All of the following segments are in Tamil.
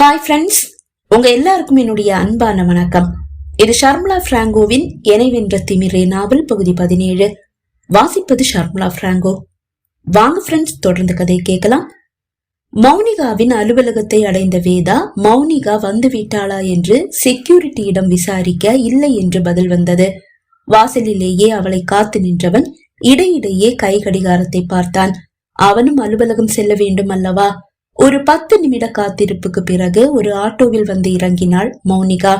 ஹாய் ஃப்ரெண்ட்ஸ் உங்க எல்லாருக்கும் என்னுடைய அன்பான வணக்கம். இது ஷர்மிளா பிராங்கோவின் இணைவென்ற திமிரே நாவல் பகுதி பதினேழு. வாசிப்பது ஷர்மிளா பிராங்கோ. வாங்க ஃப்ரெண்ட்ஸ் தொடர்ந்து கதை கேட்கலாம். மௌனிகாவின் அலுவலகத்தை அடைந்த வேதா மௌனிகா வந்து விட்டாளா என்று செக்யூரிட்டியிடம் விசாரிக்க இல்லை என்று பதில் வந்தது. வாசலிலேயே அவளை காத்து நின்றவன் இடையிடையே கை கடிகாரத்தை பார்த்தான். அவனும் அலுவலகம் செல்ல வேண்டும் அல்லவா? ஒரு பத்து நிமிட காத்திருப்புக்கு பிறகு ஒரு ஆட்டோவில் வந்து இறங்கினாள் மௌனிகா.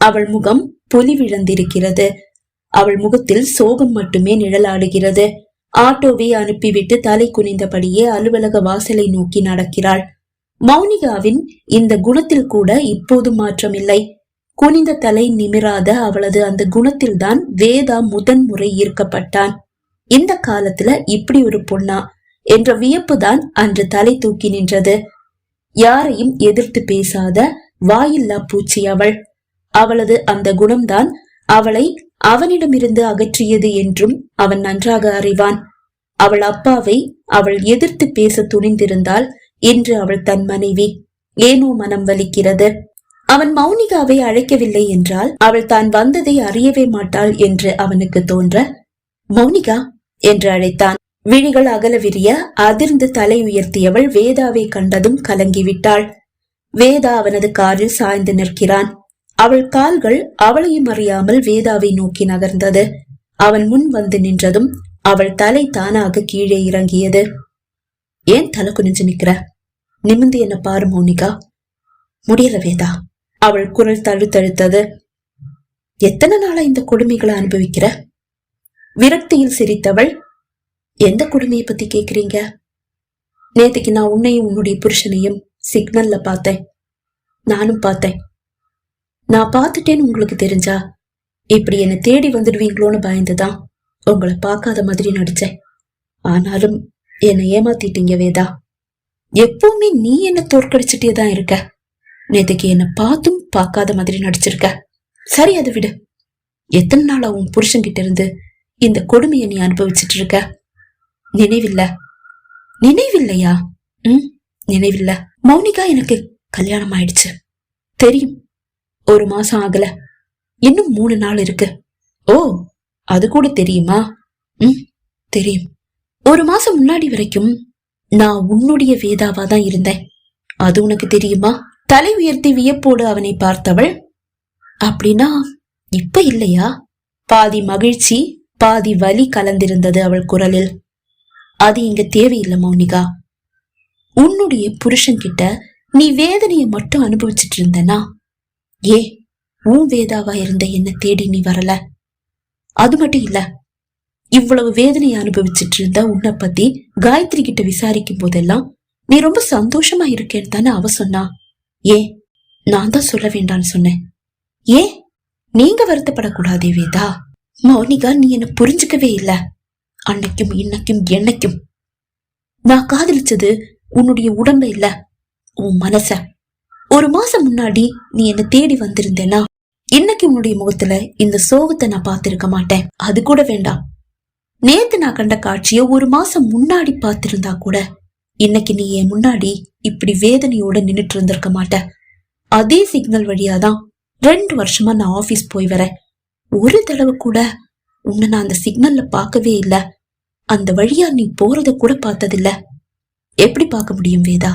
அவள் முகம் பொலிவிழந்திருக்கிறது அவள் முகத்தில் சோகம் மட்டுமே நிழலாடுகிறது. ஆட்டோவை அனுப்பிவிட்டு தலை குனிந்தபடியே அலுவலக வாசலை நோக்கி நடக்கிறாள். மௌனிகாவின் இந்த குணத்தில் கூட இப்போது மாற்றமில்லை. குனிந்த தலை நிமிராத அவளது அந்த குணத்தில்தான் வேதா முதன் முறை ஈர்க்கப்பட்டான். இந்த காலத்துல இப்படி ஒரு பொண்ணா? என்ற வியப்புதான் அன்று தலை தூக்கி நின்றது. யாரையும் எதிர்த்து பேசாத வாயில்லா பூச்சி அவள். அவளது அந்த குணம்தான் அவளை அவனிடமிருந்து அகற்றியது என்றும் அவன் நன்றாக அறிவான். அவள் அப்பாவை அவள் எதிர்த்து பேச துணிந்திருந்தால் இன்று அவள் தன் மனைவி. ஏனோ மனம் வலிக்கிறது. அவன் மௌனிகாவை அழைக்கவில்லை என்றால் அவள் தான் வந்ததை அறியவே மாட்டாள் என்று அவனுக்கு தோன்ற மௌனிகா என்று அழைத்தான். விழிகள் அகல விரிய அதிர்ந்து தலை உயர்த்தியவள் வேதாவை கண்டதும் கலங்கிவிட்டாள். வேதா அவனது காரில் சாய்ந்து நிற்கிறான். அவள் கால்கள் அவளையும் அறியாமல் வேதாவை நோக்கி நகர்ந்தது. அவன் முன் வந்து நின்றதும் அவள் தலை தானாக கீழே இறங்கியது. ஏன் தலை குனிஞ்சு நிக்கிற நிமிந்து என்ன பாரு மௌனிகா. முடியல வேதா. அவள் குரல் தழுத்தழுத்தது. எத்தனை நாளா இந்த கொடுமைகளை அனுபவிக்கிற? விரக்தியில் சிரித்தவள் எந்த கொடுமையை பத்தி கேக்குறீங்க? நேத்துக்கு நான் உன்னையும் உன்னுடைய புருஷனையும் சிக்னல்ல பார்த்தேன். நானும் பார்த்தேன். நான் பார்த்துட்டேன்னு உங்களுக்கு தெரிஞ்சா? இப்படி என்னை தேடி வந்துடுவீங்களோன்னு பயந்துதான் உங்களை பார்க்காத மாதிரி நடிச்சேன். ஆனாலும் என்னை ஏமாத்திட்டீங்க வேதா. எப்பவுமே நீ என்ன தோற்கடிச்சிட்டே தான் இருக்க. நேத்துக்கு என்ன பார்த்தும் பார்க்காத மாதிரி நடிச்சிருக்க. சரி அதை விடு. எத்தனை நாளா உன் புருஷன்கிட்ட இருந்து இந்த கொடுமையை நீ அனுபவிச்சிட்டு இருக்க? நினைவில்ல. நினைவில்லையா? ம் நினைவில்ல. மௌனிகா எனக்கு கல்யாணம் ஆயிடுச்சு தெரியும். ஒரு மாசம் ஆகல. இன்னும் மூணு நாள் இருக்கு. ஓ அது கூட தெரியுமா? ம் தெரியும். ஒரு மாசம் முன்னாடி வரைக்கும் நான் உன்னுடைய வேதாவா தான் இருந்தேன். அது உனக்கு தெரியுமா? தலை உயர்த்தி வியப்போடு அவனை பார்த்தவள். அப்படின்னா இப்ப இல்லையா? பாதி மகிழ்ச்சி பாதி வலி கலந்திருந்தது அவள் குரலில். அது இங்க தேவையில்லை மௌனிகா. உன்னுடைய புருஷன் கிட்ட நீ வேதனைய மட்டும் அனுபவிச்சுட்டு இருந்தனா? ஏ உன் வேதாவா இருந்த என்ன தேடி நீ வரல. அது மட்டும் இல்ல இவ்வளவு வேதனையை அனுபவிச்சுட்டு இருந்த உன்னை பத்தி காயத்ரி கிட்ட விசாரிக்கும் போதெல்லாம் நீ ரொம்ப சந்தோஷமா இருக்கேன்னு தானே அவ சொன்னா? ஏ நான் தான் சொல்ல வேண்டாம்னு சொன்னேன். ஏ நீங்க வருத்தப்படக்கூடாதே வேதா. மௌனிகா நீ என்ன புரிஞ்சுக்கவே இல்ல. அன்னைக்கும் இன்னைக்கும் என்னைக்கும் நான் காதலிச்சது உன்னுடைய உடம்ப இல்ல உன் மனச. ஒரு மாசம் முன்னாடி நீ என்ன தேடி வந்திருந்தேனா? இன்னைக்கு உன்னுடைய முகத்துல இந்த சோகத்தை நான் பார்த்திருக்க மாட்டேன். அது கூட வேண்டாம். நேத்து நான் கண்ட காட்சிய ஒரு மாசம் முன்னாடி பார்த்திருந்தா கூட இன்னைக்கு நீ என் முன்னாடி இப்படி வேதனையோட நின்னுட்டு இருந்திருக்க மாட்ட. அதே சிக்னல் வழியாதான் ரெண்டு வருஷமா நான் ஆபீஸ் போய் வரேன். ஒரு தடவை கூட உன்னை நான் அந்த சிக்னல்ல பார்க்கவே இல்ல. அந்த வழியா நீ போறத கூட பார்த்ததில்ல. எப்படி பார்க்க முடியும் வேதா?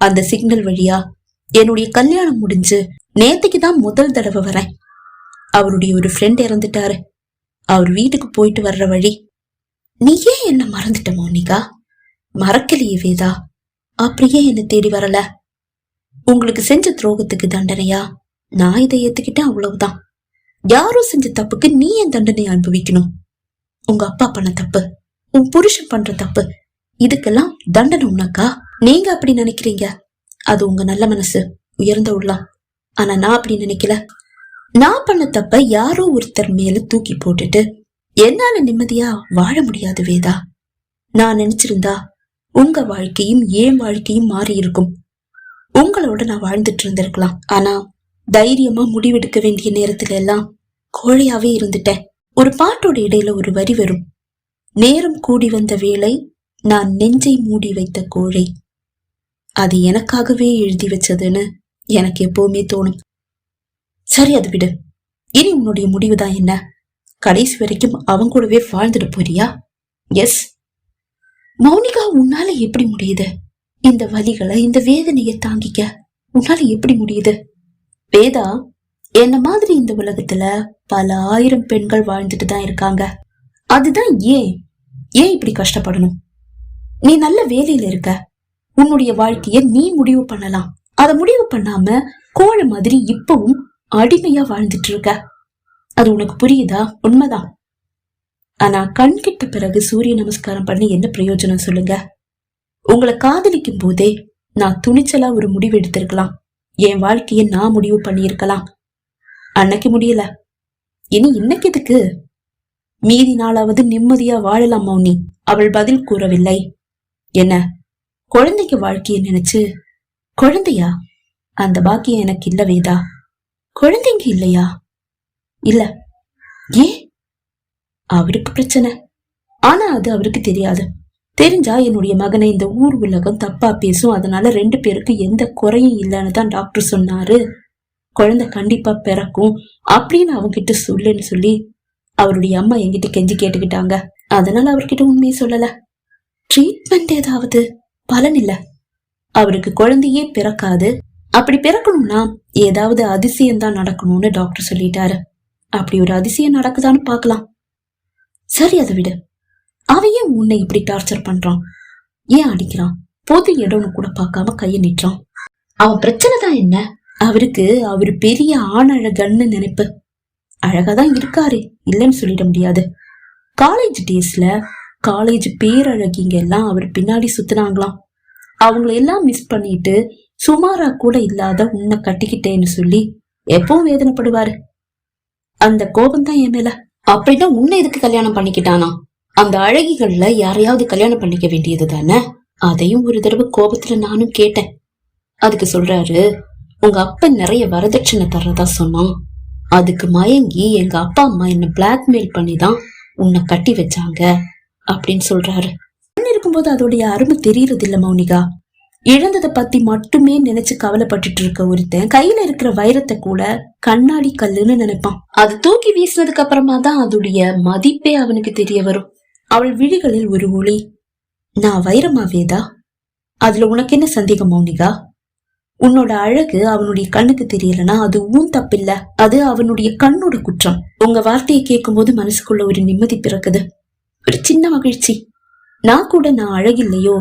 அந்த சிக்னல் வழியா என்னுடைய கல்யாணம் முடிஞ்சு நேத்துக்கு தான் முதல் தடவை வரேன். அவருடைய ஒரு ஃப்ரெண்ட் இறந்துட்டாரு. அவர் வீட்டுக்கு போயிட்டு வர்ற வழி. நீ ஏன் என்ன மறந்துட்ட மோனிகா? மறக்கலையே வேதா. அப்படியே என்ன தேடி வரல? உங்களுக்கு செஞ்ச துரோகத்துக்கு தண்டனையா? நான் இதை ஏத்துக்கிட்டேன் அவ்வளவுதான். யாரும் செஞ்ச தப்புக்கு நீ என் தண்டனை அனுபவிக்கணும்? உங்க அப்பா பண்ண தப்பு. உன் புருஷன் பண்ற தப்பு. இதுக்கெல்லாம் தண்டனை உனக்கா? நீங்க அப்படி நினைக்கிறீங்க? அது உங்க நல்ல மனசு. உயர்ந்த உள்ளம் ஆனா நான் அப்படி நினைக்கல. நான் பண்ண தப்ப யாரோ ஒருத்தர் மேல தூக்கி போட்டுட்டு என்னால நிம்மதியா வாழ முடியாது வேதா. நான் நினைச்சிருந்தா உங்க வாழ்க்கையும் ஏன் வாழ்க்கையும் மாறி இருக்கும். உங்களோட நான் வாழ்ந்துட்டு இருந்திருக்கலாம். ஆனா தைரியமா முடிவெடுக்க வேண்டிய நேரத்துல எல்லாம் கோழையாவே இருந்துட்டேன். ஒரு பாட்டோட இடையில ஒரு வரி வரும். நேரம் கூடி வந்த வேளை நான் நெஞ்சை மூடி வைத்த கோழை. அது எனக்காகவே எழுதி வச்சதுன்னு எனக்கு எப்பவுமே தோணும். சரி அது விடு. இனி உன்னுடைய முடிவுதான் என்ன? கடைசி வரைக்கும் அவங்க கூடவே வாழ்ந்துட்டு போறியா? எஸ் மௌனிகா உன்னால எப்படி முடியுது? இந்த வலிகளை இந்த வேதனையை தாங்கிக்க உன்னால எப்படி முடியுது? வேதா என்ன மாதிரி இந்த உலகத்துல பல ஆயிரம் பெண்கள் வாழ்ந்துட்டு தான் இருக்காங்க. அதுதான் ஏன்? ஏன் இப்படி கஷ்டப்படணும்? நீ நல்ல வேலையில இருக்க. உன்னுடைய வாழ்க்கைய நீ முடிவு பண்ணலாம். அத முடிவு பண்ணாம கோழை மாதிரி இப்பவும் அடிமையா வாழ்ந்துட்டு இருக்க அது உனக்கு புரியுதா? உண்மைதான். ஆனா கண் கிட்ட பிறகு சூரிய நமஸ்காரம் பண்ணி என்ன பிரயோஜனம் சொல்லுங்க? உங்களை காதலிக்கும் போதே நான் துணிச்சலா ஒரு முடிவு எடுத்திருக்கலாம். என் வாழ்க்கைய நான் முடிவு பண்ணியிருக்கலாம். அன்னைக்கு முடியல. இனி இன்னைக்கு எதுக்கு? மீதி நாளாவது நிம்மதியா வாழலாம் மௌனி. அவள் பதில் கூறவில்லை. என்ன? குழந்தைக்கு வாழ்க்கைய நினைச்சு குழந்தையா? அந்த பாக்கியம் எனக்கு இல்ல வேதா. குழந்தைங்க இல்லையா? இல்ல. ஏன் அவருக்கு பிரச்சனை. ஆனா அது அவருக்கு தெரியாது. தெரிஞ்சா என்னுடைய மகனை இந்த ஊர் உலகம் தப்பா பேசும். அதனால ரெண்டு பேருக்கு எந்த குறையும் இல்லைன்னு தான் டாக்டர் சொன்னாரு. குழந்தை கண்டிப்பா பிறக்கும். அப்படின்னு அவங்கிட்ட சொல்லுன்னு சொல்லி அவருடைய அம்மா என்கிட்ட கெஞ்சி கேட்டுக்கிட்டாங்க. அதனால அவர்கிட்ட உண்மையை சொல்லல. ட்ரீட்மெண்ட் ஏதாவது? பலன் இல்ல. அவருக்கு குழந்தையே பிறக்காது. அப்படி பிறக்கணும்னா ஏதாவது அதிசயம் தான் நடக்கணும்னு டாக்டர் சொல்லிட்டாரு. அப்படி ஒரு அதிசயம் நடக்குதான்னு பார்க்கலாம். சரி அதை விடு. அவன் ஏன் உன்னை இப்படி டார்ச்சர் பண்றான்? ஏன் அடிக்கிறான்? பொது இடம்னு கூட பார்க்காம கைய நிற்றான் அவன் பிரச்சனை தான் என்ன? அவருக்கு அவரு பெரிய ஆணழகன்னு நினைப்பு. அழகாதான் இருக்காரு. இல்லைன்னு சொல்லிட முடியாது. காலேஜ் டேஸ்ல காலேஜ் பேரழகிங்க எல்லாம் அவர் பின்னாடி சுத்துனாங்களாம். அவங்கள எல்லாம் மிஸ் பண்ணிட்டு சுமாரா கூட இல்லாத உன்னை கட்டிக்கிட்டேன்னு சொல்லி எப்பவும் வேதனைப்படுவாரு. அந்த கோபம் தான் என் மேல. அப்படின்னா உன்னை எதுக்கு கல்யாணம் பண்ணிக்கிட்டானா? அந்த அழகிகள்ல யாரையாவது கல்யாணம் பண்ணிக்க வேண்டியது தானே? அதையும் ஒரு தடவை கோபத்துல நானும் கேட்டேன். அதுக்கு சொல்றாரு உங்க அப்பன் நிறைய வரதட்சணை தர்றதா சொன்னான். அதுக்கு மயங்கி எங்க அப்பா அம்மா என்ன பிளாக்மெயில் பண்ணி தான் உன்னை கட்டி வச்சாங்க அப்படின்னு சொல்றாரு. இருக்கும்போது அதோடைய அருமை தெரியறது இல்ல மௌனிகா. இழந்ததை பத்தி மட்டுமே நினைச்சு கவலைப்பட்டுட்டு இருக்க ஒருத்தன் கையில இருக்கிற வைரத்தை கூட கண்ணாடி கல்லுன்னு நினைப்பான். அது தூக்கி வீசினதுக்கு அப்புறமா தான் அதோடைய மதிப்பே அவனுக்கு தெரிய வரும். அவள் விழிகளில் ஒரு ஒளி நான் வைரமா வேதா அதுல உனக்கு என்ன சந்தேகம் மௌனிகா? உன்னோட அழகு அவனுடைய கண்ணுக்கு தெரியலனா அது ஊன் தப்பில்ல. அது அவனுடைய கண்ணோட குற்றம். உங்க வார்த்தையை கேட்கும் போது மனசுக்குள்ள ஒரு நிம்மதி பிறக்குது. ஒரு சின்ன மகிழ்ச்சி. நான் கூட நான் அழகில்லையோ?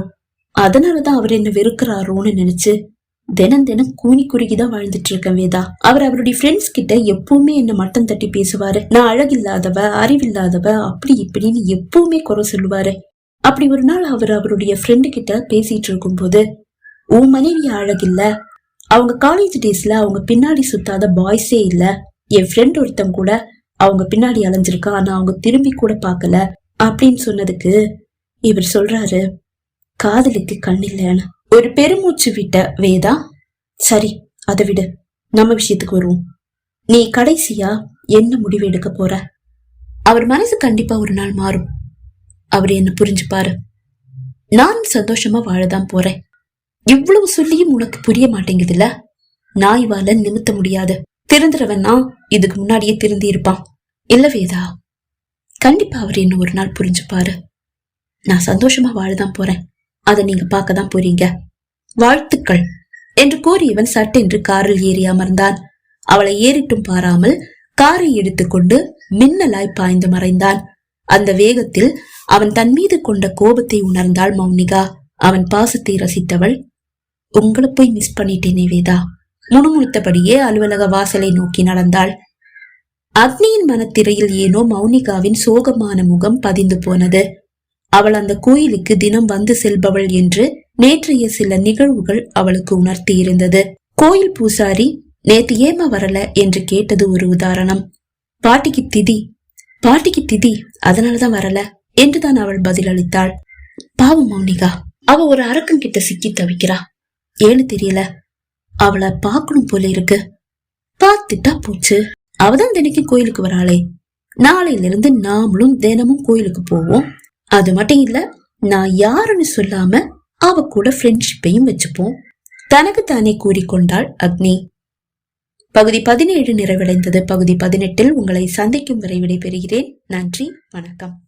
அதனாலதான் அவர் என்ன வெறுக்கிறாரோன்னு நினைச்சு தினம் தினம் கூனி குறுகிதான் வாழ்ந்துட்டு இருக்கேன் வேதா. அவர் அவருடைய ஃப்ரெண்ட்ஸ் கிட்ட எப்பவுமே என்ன மட்டம் தட்டி பேசுவாரு. நான் அழகில்லாதவ அறிவில்லாதவ அப்படி இப்படின்னு எப்பவுமே குறை சொல்லுவாரு. அப்படி ஒரு நாள் அவர் அவருடைய ஃப்ரெண்டு கிட்ட பேசிட்டு இருக்கும் போது உன் மனைவி அழகில்ல. அவங்க காலேஜ் டேஸ்ல அவங்க பின்னாடி சுத்தாத பாய்ஸே இல்ல. என் ஃப்ரெண்ட் ஒருத்தன் கூட அவங்க பின்னாடி அலைஞ்சிருக்கா ஆனா அவங்க திரும்பி கூட பார்க்கல. அப்படின்னு சொன்னதுக்கு இவர் சொல்றாரு காதலுக்கு கண் இல்லைன்னு. ஒரு பெருமூச்சு விட்ட வேதா சரி அதை விடு. நம்ம விஷயத்துக்கு வருவோம். நீ கடைசியா என்ன முடிவு எடுக்க போற? அவர் மனசு கண்டிப்பா ஒரு நாள் மாறும். அவர் என்ன புரிஞ்சுப்பாரு. நான் சந்தோஷமா வாழதான் போறேன். இவ்வளவு சொல்லியும் உனக்கு புரிய மாட்டேங்குதுல்ல? நாய்வால நிமித்த முடியாது. திருந்துறவன்னா இதுக்கு முன்னாடியே திருந்தி இருப்பான். இல்ல வேதா கண்டிப்பா அவர் என்ன ஒரு நாள் புரிஞ்சுப்பாரு. நான் சந்தோஷமா வாழதான் போறேன். அதை நீங்க பார்க்க தான் போறீங்க. வாழ்த்துக்கள். என்று கூறியவன் சட்டென்று காரில் ஏறி அமர்ந்தான். அவளை ஏறிட்டும் பாராமல் காரை எடுத்துக்கொண்டு மின்னலாய் பாய்ந்து மறைந்தான். அந்த வேகத்தில் அவன் தன் மீது கொண்ட கோபத்தை உணர்ந்தாள் மௌனிகா. அவன் பாசத்தை ரசித்தவள் உங்களை போய் மிஸ் பண்ணிட்டேனே வேதா. முணுமுணுத்தபடியே அலுவலக வாசலை நோக்கி நடந்தாள். அக்னியின் மனத்திரையில் ஏனோ மௌனிகாவின் சோகமான முகம் பதிந்து போனது. அவள் அந்த கோயிலுக்கு தினம் வந்து செல்பவள் என்று நேற்றைய சில நிகழ்வுகள் அவளுக்கு உணர்த்தி இருந்தது. கோயில் பூசாரி நேத்து ஏமா வரல? என்று கேட்டது ஒரு உதாரணம். பாட்டிக்கு திதி. பாட்டிக்கு திதி? அதனாலதான் வரல. என்றுதான் அவள் பதிலளித்தாள். பாவம் மௌனிகா அவ ஒரு அரக்கன் கிட்ட சிக்கி தவிக்கிறா. ஏன்னு தெரியல. அவளை பார்க்கணும் போல இருக்கு. பார்த்துட்டா போச்சு. அவதான் தினைக்கும் கோயிலுக்கு வராளே. நாளையில இருந்து நாமளும் தினமும் கோயிலுக்கு போவோம். அது மட்டும் இல்ல நான் யாருன்னு சொல்லாம அவ கூட ஃப்ரெண்ட்ஷிப்பையும் வச்சுப்போம். தனக்கு தானே கூறிக்கொண்டாள் அக்னி. பகுதி பதினேழு நிறைவடைந்தது. பகுதி பதினெட்டில் உங்களை சந்திக்கும் வரை விடைபெறுகிறேன். நன்றி வணக்கம்.